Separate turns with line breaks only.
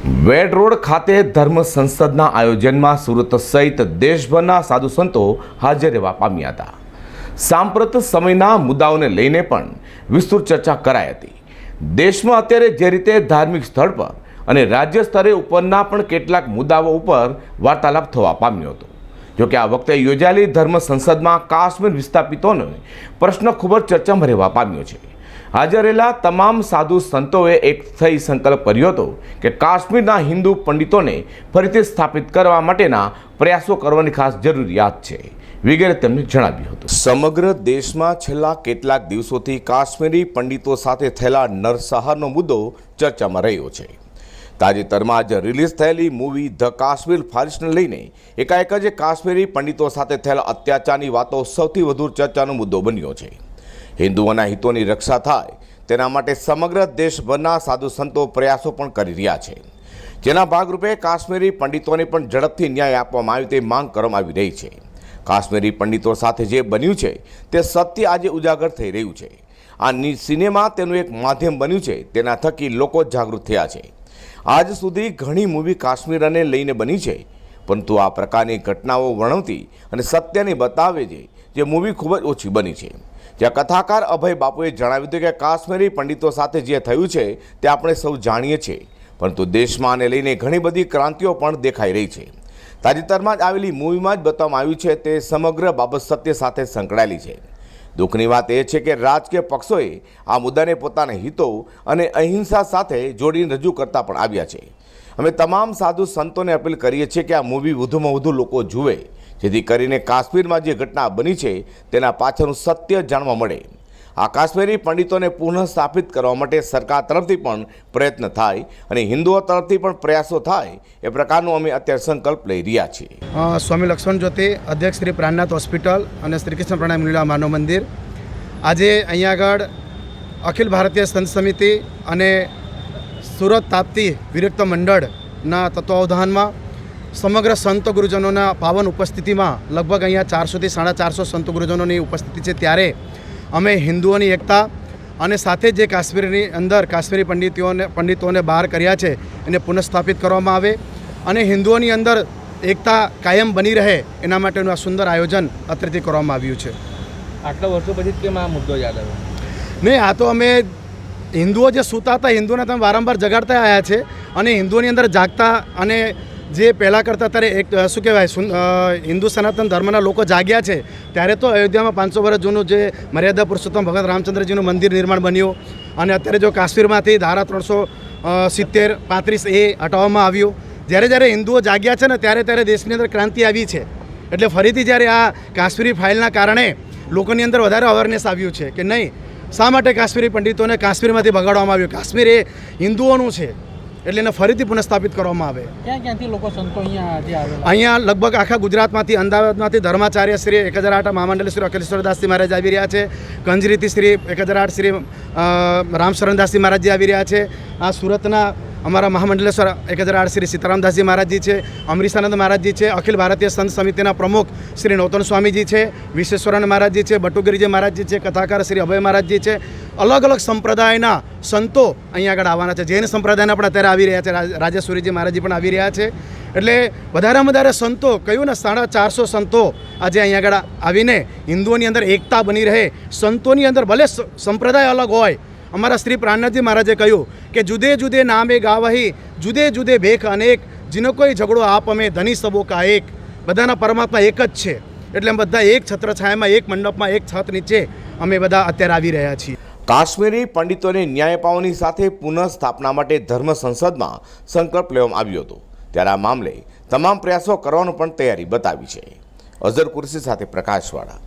વેડ road ખાતે ધર્મ સંસદના આયોજનમાં સુરત સહિત દેશભરના સાધુ સંતો હાજર રહેવા પામ્યા હતા. સાંપ્રત સમયના મુદ્દાઓને લઈને પણ વિસ્તૃત ચર્ચા કરાઈ હતી. દેશમાં અત્યારે જે રીતે ધાર્મિક સ્થળ પર અને રાજ્ય સ્તરે ઉપરના પણ કેટલાક મુદ્દાઓ ઉપર વાર્તાલાપ થવા પામ્યો હતો. જોકે આ વખતે યોજાયેલી ધર્મ સંસદમાં કાશ્મીર વિસ્થાપિતોનો પ્રશ્ન ખૂબ જ ચર્ચામાં રહેવા પામ્યો છે. હાજર રહેલા તમામ સાધુ સંતોએ એક થઈ સંકલ્પ કર્યો હતો કે કાશ્મીરના હિન્દુ પંડિતોને ફરીથી સ્થાપિત કરવા માટેના પ્રયાસો કરવાની ખાસ જરૂરિયાત છે. વગેરે તેમણે જણાવ્યું હતું. સમગ્ર દેશમાં છેલ્લા કેટલાક દિવસોથી કાશ્મીરી પંડિતો સાથે થયેલા નરસહારનો મુદ્દો ચર્ચામાં રહ્યો છે. તાજેતરમાં જ રિલીઝ થયેલી મૂવી ધ કાશ્મીર ફારિસ્ટને લઈને એકાએક જ કાશ્મીરી પંડિતો સાથે થયેલા અત્યાચારની વાતો સૌથી વધુ ચર્ચાનો મુદ્દો બન્યો છે. હિન્દુઓના હિતોની રક્ષા થાય, તેના માટે સમગ્ર દેશભરના સાધુ સંતો પ્રયાસો પણ કરી રહ્યા છે. જેના ભાગરૂપે કાશ્મીરી પંડિતોને પણ ઝડપથી ન્યાય આપવામાં આવે તે માંગ કરવામાં આવી રહી છે. કાશ્મીરી પંડિતો સાથે જે બન્યું છે, તે સત્ય આજે ઉજાગર થઈ રહ્યું છે. આ સિનેમા તેનું એક માધ્યમ બન્યું છે, તેના થકી લોકો જાગૃત થયા છે. આજ સુધી ઘણી મૂવી કાશ્મીરને લઈને બની છે, પરંતુ આ પ્રકારની ઘટનાઓ વર્ણવતી અને સત્યને બતાવે છે જે મૂવી ખૂબ જ ઓછી બની છે. જ્યાં કથાકાર અભય બાપુએ જણાવ્યું હતું કે કાશ્મીરી પંડિતો સાથે જે થયું છે તે આપણે સૌ જાણીએ છીએ, પરંતુ દેશમાં આને લઈને ઘણી બધી ક્રાંતિઓ પણ દેખાઈ રહી છે. તાજેતરમાં જ આવેલી મૂવીમાં જ બતાવવામાં આવ્યું છે તે સમગ્ર બાબત સત્ય સાથે સંકળાયેલી છે. દુઃખની વાત એ છે કે રાજકીય પક્ષોએ આ મુદ્દાને પોતાના હિતો અને અહિંસા સાથે જોડીને રજૂ કરતા પણ આવ્યા છે. અમે તમામ સાધુ સંતોને અપીલ કરીએ છીએ કે આ મૂવી વધુમાં વધુ લોકો જુએ. જેથી કરીને કાશ્મીરમાં જે ઘટના બની છે, તેના પાછળનું સત્ય જાણવા મળે. આ કાશ્મીરી પંડિતોને પુનઃ સ્થાપિત કરવા માટે સરકાર તરફથી પણ પ્રયત્ન થાય અને હિન્દુઓ તરફથી પણ પ્રયાસો થાય, એ પ્રકારનો અમે અત્યારે સંકલ્પ લઈ રહ્યા છીએ.
સ્વામી લક્ષ્મણ જ્યોતિ, અધ્યક્ષ શ્રી પ્રાણનાથ હોસ્પિટલ અને શ્રી કૃષ્ણ પ્રણામ લીલા માનવ મંદિર. આજે અહીંયા આગળ અખિલ ભારતીય સંત સમિતિ અને સુરત તાપ્તી વિરક્ત મંડળના તત્વાવધાનમાં સમગ્ર સંત ગુરુજનોના પાવન ઉપસ્થિતિમાં લગભગ અહીંયા ચારસોથી સાડા ચારસો સંત ગુરુજનોની ઉપસ્થિતિ છે. ત્યારે અમે હિન્દુઓની એકતા અને સાથે જે કાશ્મીરની અંદર કાશ્મીરી પંડિતોને પંડિતોને બહાર કર્યા છે એને પુનઃસ્થાપિત કરવામાં આવે અને હિન્દુઓની અંદર એકતા કાયમ બની રહે એના માટેનું આ સુંદર આયોજન અત્રેથી કરવામાં આવ્યું છે.
આટલા વર્ષો પછી કેમ આ મુદ્દો યાદ આવ્યો?
નહીં આ તો અમે હિન્દુઓ જે સૂતા હતા હિન્દુઓને તમે વારંવાર જગાડતા આવ્યા છે અને હિન્દુઓની અંદર જાગતા અને જે પહેલાં કરતાં ત્યારે એક શું કહેવાય હિન્દુ સનાતન ધર્મના લોકો જાગ્યા છે, ત્યારે તો અયોધ્યામાં પાંચસો વર્ષ જૂનું જે મર્યાદા પુરુષોત્તમ ભગત રામચંદ્રજીનું મંદિર નિર્માણ બન્યું. અને અત્યારે જો કાશ્મીરમાંથી ધારા ત્રણસો સિત્તેર, પાંત્રીસ એ હટાવવામાં આવ્યું. જ્યારે જ્યારે હિન્દુઓ જાગ્યા છે ને, ત્યારે ત્યારે દેશની અંદર ક્રાંતિ આવી છે. એટલે ફરીથી જ્યારે આ કાશ્મીરી ફાઇલના કારણે લોકોની અંદર વધારે અવેરનેસ આવ્યું છે કે નહીં, શા માટે કાશ્મીરી પંડિતોને કાશ્મીરમાંથી ભગાડવામાં આવ્યું? કાશ્મીર એ હિન્દુઓનું છે. એટલે એને ફરીથી પુનઃસ્થાપિત કરવામાં આવે.
ક્યાં ક્યાંથી લોકો સંતો અહીંયા આજે
અહીંયા લગભગ આખા ગુજરાતમાંથી અમદાવાદમાંથી ધર્માચાર્ય શ્રી એક હજાર આઠ મહામંડળ શ્રી અખિલેશ્વરદાસજી મહારાજ આવી રહ્યા છે. કંજરીથી શ્રી એક હજાર આઠ શ્રી રામશરણદાસજી મહારાજજી આવી રહ્યા છે. આ સુરતના અમારા મહામંડલેશ્વર એક હજાર આઠ શ્રી સીતારામદાસજી મહારાજજી છે, અમરીશાનંદ મહારાજજી છે, અખિલ ભારતીય સંત સમિતિના પ્રમુખ શ્રી નૌતન સ્વામીજી છે વિશ્વેશ્વરન મહારાજજી છે, બટુગીરીજી મહારાજજી છે, કથાકાર શ્રી અભય મહારાજજી છે. અલગ અલગ સંપ્રદાયના સંતો અહીંયા આગળ આવવાના છે. જૈન સંપ્રદાયના પણ અત્યારે આવી રહ્યા છે. રાજેશ્વરીજી મહારાજજી પણ આવી રહ્યા છે. એટલે વધારેમાં વધારે સંતો કહ્યું ને સાડા ચારસો સંતો આજે અહીંયા આગળ આવીને હિન્દુઓની અંદર એકતા બની રહે. સંતોની અંદર ભલે સંપ્રદાય અલગ હોય અમારા શ્રી પ્રાણનાથજી મહારાજે કહ્યું કે જુદે જુદે નામે ગાવાહી, જુદે જુદે ભેખ અનેક, જીનો કોઈ ઝઘડો આપ અમે ધની સબો એક બધાના પરમાત્મા એક જ છે. એટલે અમે બધા એક છત્રછાયામાં, એક મંડપમાં, એક છત નીચે અમે બધા અત્યારે આવી રહ્યા છીએ.
કાશ્મીરી પંડિતોને ન્યાય પામવાની સાથે પુનઃ સ્થાપના માટે ધર્મ સંસદમાં સંકલ્પ લેવામાં આવ્યો હતો. ત્યારે આ મામલે તમામ પ્રયાસો કરવાનું પણ તૈયારી બતાવી છે. અઝર કુરશી સાથે પ્રકાશવાળા.